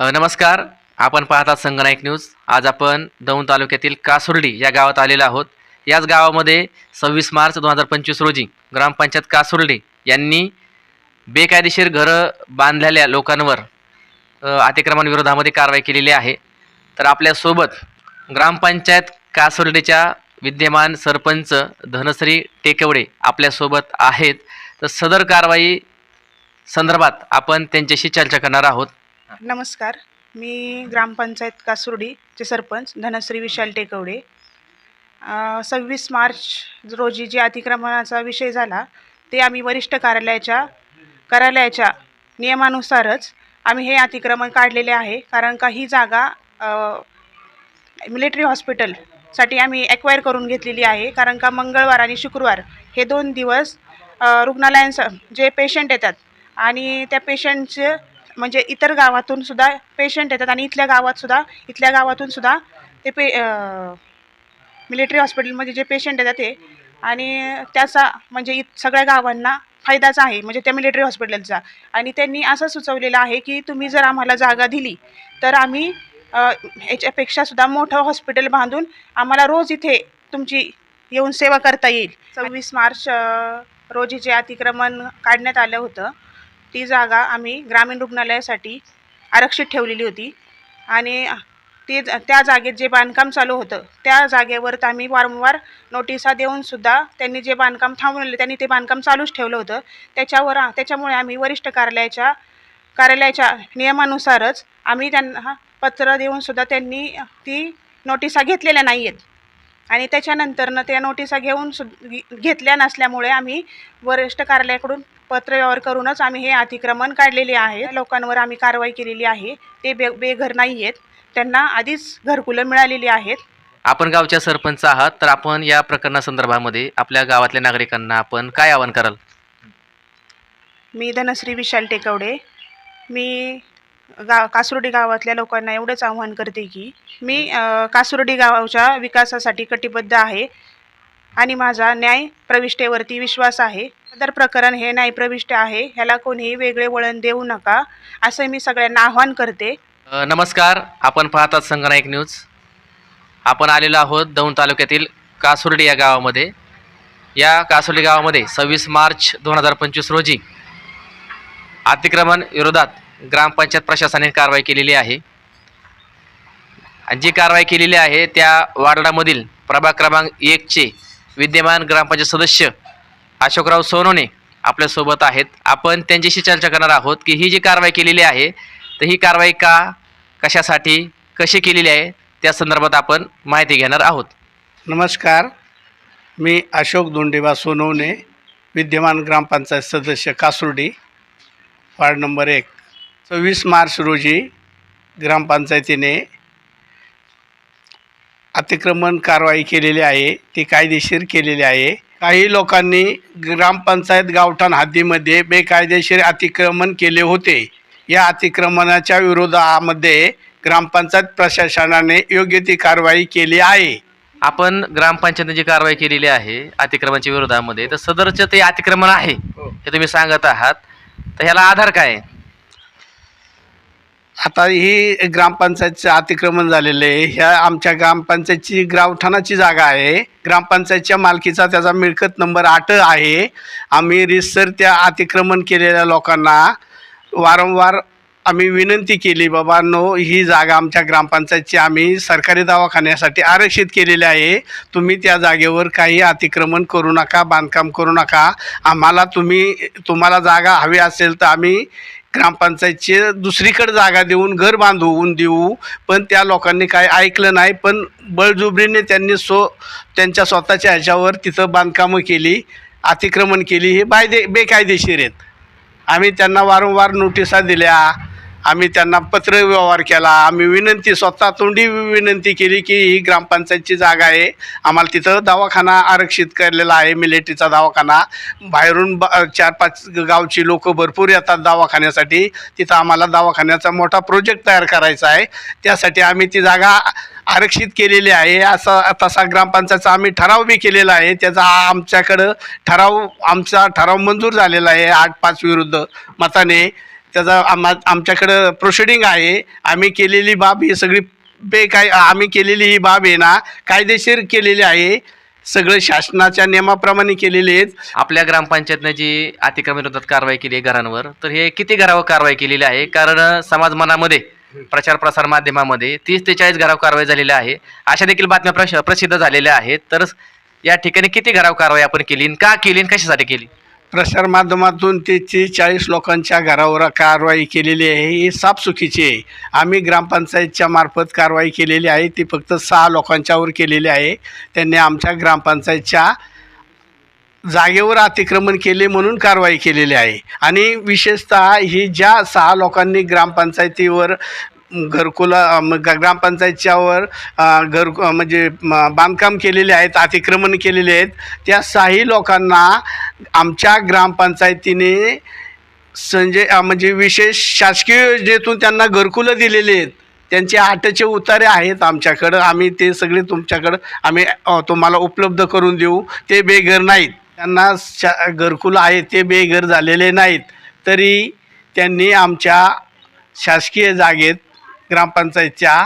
नमस्कार. आपण पाहतात संगनायक न्यूज. आज आपण दौंड तालुक्यातील कासुर्डी या गावात आलेलो आहोत. याच गावामध्ये सव्वीस मार्च दोन हजार पंचवीस रोजी ग्रामपंचायत कासुर्डी यांनी बेकायदेशीर घरं बांधलेल्या लोकांवर अतिक्रमांविरोधामध्ये अतिक्रमणाविरोधामध्ये कारवाई केलेली आहे. तर आपल्यासोबत ग्रामपंचायत कासुर्डीच्या विद्यमान सरपंच धनश्री टेकवडे आपल्यासोबत आहेत. तर सदर कारवाई संदर्भात आपण त्यांच्याशी चर्चा करणार आहोत. नमस्कार. मी ग्रामपंचायत कासुर्डीचे सरपंच धनश्री विशाल टेकवडे. सव्वीस मार्च रोजी जे अतिक्रमणाचा विषय झाला ते आम्ही वरिष्ठ कार्यालयाच्या कार्यालयाच्या नियमानुसारच आम्ही हे अतिक्रमण काढलेले आहे. कारण का ही जागा मिलिटरी हॉस्पिटलसाठी आम्ही ॲक्वायर करून घेतलेली आहे. कारण का मंगळवार आणि शुक्रवार हे दोन दिवस रुग्णालयांचं जे पेशंट येतात आणि त्या पेशंटचे म्हणजे इतर गावातून सुद्धा पेशंट येतात आणि इथल्या गावात सुद्धा इथल्या गावातून सुद्धा ते पे मिलिटरी हॉस्पिटलमध्ये जे पेशंट येतात ते. आणि त्याचा म्हणजे इत सगळ्या गावांना फायदाच आहे म्हणजे त्या मिलिटरी हॉस्पिटलचा आणि त्यांनी असं सुचवलेलं आहे की तुम्ही जर आम्हाला जागा दिली तर आम्ही अ, सुद्धा मोठं हॉस्पिटल बांधून आम्हाला रोज इथे तुमची येऊन सेवा करता येईल. सव्वीस मार्च रोजी जे अतिक्रमण काढण्यात आलं होतं ती जागा आम्ही ग्रामीण रुग्णालयासाठी आरक्षित ठेवलेली होती. आणि ते त्या जागेत जे बांधकाम चालू होतं त्या जागेवर तर आम्ही वारंवार नोटिसा देऊन सुद्धा त्यांनी जे बांधकाम थांबवलेलं त्यांनी ते बांधकाम चालूच ठेवलं होतं. त्याच्यावर त्याच्यामुळे आम्ही वरिष्ठ कार्यालयाच्या कार्यालयाच्या नियमानुसारच आम्ही त्यांना पत्र देऊन सुद्धा त्यांनी ती नोटिसा घेतलेल्या नाही आहेत आणि त्याच्यानंतरनं त्या नोटिसा घेऊन सु घेतल्या नसल्यामुळे आम्ही वरिष्ठ कार्यालयाकडून पत्रव्यवहार करूनच आम्ही हे अतिक्रमण काढलेले आहे. लोकांवर आम्ही कारवाई केलेली आहे. ते बे बेघर नाही आहेत. त्यांना आधीच घरकुलं मिळालेली आहेत. आपण गावच्या सरपंच आहात तर आपण या प्रकरणासंदर्भामध्ये आपल्या गावातल्या नागरिकांना आपण काय आवाहन कराल? मी धनश्री विशाल टेकवडे. मी गाव कासुर्डी गावातल्या लोकांना एवढंच आव्हान करते की मी कासुर्डी गावाच्या विकासासाठी कटिबद्ध आहे. आणि माझा न्याय प्रविष्टेवरती विश्वास आहे. सदर प्रकरण हे न्यायप्रविष्ट आहे. ह्याला कोणीही वेगळे वळण देऊ नका असं मी सगळ्यांना आव्हान करते. नमस्कार. आपण पाहतात संगनायक न्यूज. आपण आलेलो आहोत दौंड तालुक्यातील कासुर्डी या गावामध्ये. या कासुर्डी गावामध्ये सव्वीस मार्च दोन हजार पंचवीस रोजी अतिक्रमण विरोधात ग्रामपंचायत प्रशासनाने कारवाई केलेली आहे. आणि जी कारवाई केलेली आहे त्या वार्डामधील प्रभाग क्रमांक एकचे विद्यमान ग्रामपंचायत सदस्य अशोकराव सोनोने आपल्यासोबत आहेत. आपण त्यांच्याशी चर्चा करणार आहोत की ही जी कारवाई केलेली आहे तर ही कारवाई का कशासाठी कशी केलेली आहे त्या संदर्भात आपण माहिती घेणार आहोत. नमस्कार. मी अशोक दोंडेबा सोनवणे विद्यमान ग्रामपंचायत सदस्य कासुर्डी वार्ड नंबर एक. सव्वीस मार्च रोजी ग्रामपंचायतीने अतिक्रमण कारवाई केलेली आहे ती कायदेशीर केलेली आहे. काही लोकांनी ग्रामपंचायत गावठाण हद्दीमध्ये बेकायदेशीर अतिक्रमण केले होते. या अतिक्रमणाच्या विरोधामध्ये ग्रामपंचायत प्रशासनाने योग्य ती कारवाई केली आहे. आपण ग्रामपंचायतीने जी कारवाई केलेली आहे अतिक्रमणाच्या विरोधामध्ये तर सदरचं ते अतिक्रमण आहे हे. तुम्ही सांगत आहात. तर ह्याला आधार काय आहे? आता ही ग्रामपंचायतचं अतिक्रमण झालेलं आहे. ह्या आमच्या ग्रामपंचायतची ग्रावठाणाची जागा आहे. ग्रामपंचायतच्या मालकीचा त्याचा मिळकत नंबर आठ आहे. आम्ही रिसर त्या अतिक्रमण केलेल्या लोकांना वारंवार आम्ही विनंती केली बाबा नो ही जागा आमच्या ग्रामपंचायतची आम्ही सरकारी दवाखान्यासाठी आरक्षित केलेली आहे. तुम्ही त्या जागेवर काही अतिक्रमण करू नका बांधकाम करू नका. आम्हाला तुम्ही तुम्हाला जागा हवी असेल तर आम्ही ग्रामपंचायतचे दुसरीकडे जागा देऊन घर बांधवून देऊ पण त्या लोकांनी काय ऐकलं नाही. पण बळजुबरीने त्यांनी सो त्यांच्या स्वतःच्या ह्याच्यावर तिथं बांधकामं केली अतिक्रमण केली. हे बायदे बेकायदेशीर आहेत. आम्ही त्यांना वारंवार नोटिसा दिल्या. आम्ही त्यांना पत्र व्यवहार केला. आम्ही विनंती स्वतः तोंडी विनंती केली की ही ग्रामपंचायतची जागा आहे. आम्हाला तिथं दवाखाना आरक्षित केलेला आहे मिलिटरीचा दवाखाना. बाहेरून ब चार पाच गावची लोक भरपूर येतात दवाखान्यासाठी. तिथं आम्हाला दवाखान्याचा मोठा प्रोजेक्ट तयार करायचा आहे. त्यासाठी आम्ही ती जागा आरक्षित केलेली आहे. असा तसा ग्रामपंचायतचा आम्ही ठराव बी केलेला आहे. त्याचा आमच्याकडं ठराव आमचा ठराव मंजूर झालेला आहे. आठ पाच विरुद्ध मताने. त्याचा आम्हा आमच्याकडं प्रोसिडिंग आहे. आम्ही केलेली बाब ही सगळी बे काय आम्ही केलेली ही बाब आहे ना कायदेशीर केलेली आहे. सगळं शासनाच्या नियमाप्रमाणे केलेले आहेत. आपल्या ग्रामपंचायतनं जी अतिक्रमण कारवाई केली आहे घरांवर तर हे किती घरावर कारवाई केलेली आहे? कारण समाज मनामध्ये प्रचार प्रसार माध्यमामध्ये तीस ते चाळीस घरावर कारवाई झालेली आहे. अशा देखील बातम्या प्रश प्रसिद्ध झालेल्या आहेत. तर या ठिकाणी किती घरावर कारवाई आपण केली का केली कशासाठी केली? प्रसारमाध्यमातून ते तीस चाळीस लोकांच्या घरावर कारवाई केलेली आहे. ही साफसुखीची आहे. आम्ही ग्रामपंचायतच्या मार्फत कारवाई केलेली आहे. ती फक्त सहा लोकांच्यावर केलेली आहे. त्यांनी आमच्या ग्रामपंचायतच्या जागेवर अतिक्रमण केले म्हणून कारवाई केलेली आहे. आणि विशेषतः ही ज्या सहा लोकांनी ग्रामपंचायतीवर घरकुला ग्रामपंचायतच्यावर घर म्हणजे बांधकाम केलेले आहेत अतिक्रमण केलेले आहेत. त्या साही लोकांना आमच्या ग्रामपंचायतीने संजय म्हणजे विशेष शासकीय योजनेतून त्यांना घरकुलं दिलेले आहेत. त्यांचे आटचे उतारे आहेत आमच्याकडं. आम्ही ते सगळे तुमच्याकडं आम्ही तुम्हाला उपलब्ध करून देऊ. ते बेघर नाहीत. त्यांना शा घरकुलं आहेत ते बेघर झालेले नाहीत. तरी त्यांनी आमच्या शासकीय जागेत ग्रामपंचायतच्या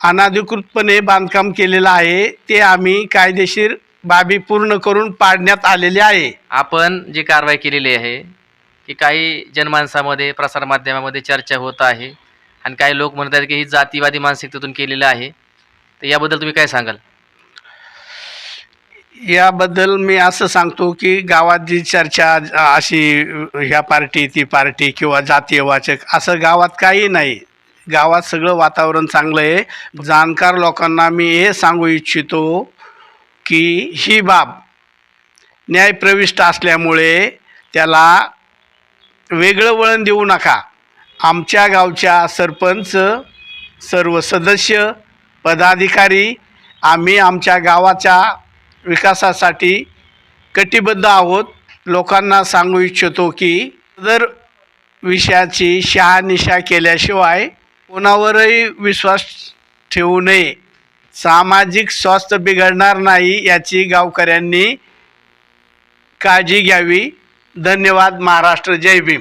अनाधिकृतपणे बांधकाम केलेलं आहे. ते आम्ही कायदेशीर बाबी पूर्ण करून पाडण्यात आलेले आहे. आपण जी कारवाई केलेली आहे की काही जनमानसामध्ये प्रसारमाध्यमामध्ये चर्चा होत आहे आणि काही लोक म्हणत आहेत की ही जातीवादी मानसिकतेतून केलेलं आहे. तर याबद्दल तुम्ही काय सांगाल? याबद्दल मी असं सांगतो की गावात जी चर्चा अशी ह्या पार्टी ती पार्टी किंवा जातीयवाचक असं गावात काही नाही. गावात सगळं वातावरण चांगलं आहे. जाणकार लोकांना मी हे सांगू इच्छितो की ही बाब न्यायप्रविष्ट असल्यामुळे त्याला वेगळं वळण देऊ नका. आमच्या गावच्या सरपंच सर्व सदस्य पदाधिकारी आम्ही आमच्या गावाच्या विकासासाठी कटिबद्ध आहोत. लोकांना सांगू इच्छितो की जर विषयाची शहानिशा केल्याशिवाय कोणावरही विश्वास ठेवू नये. सामाजिक स्वास्थ्य बिघडणार नाही याची गावकऱ्यांनी काळजी घ्यावी. धन्यवाद महाराष्ट्र. जय भीम.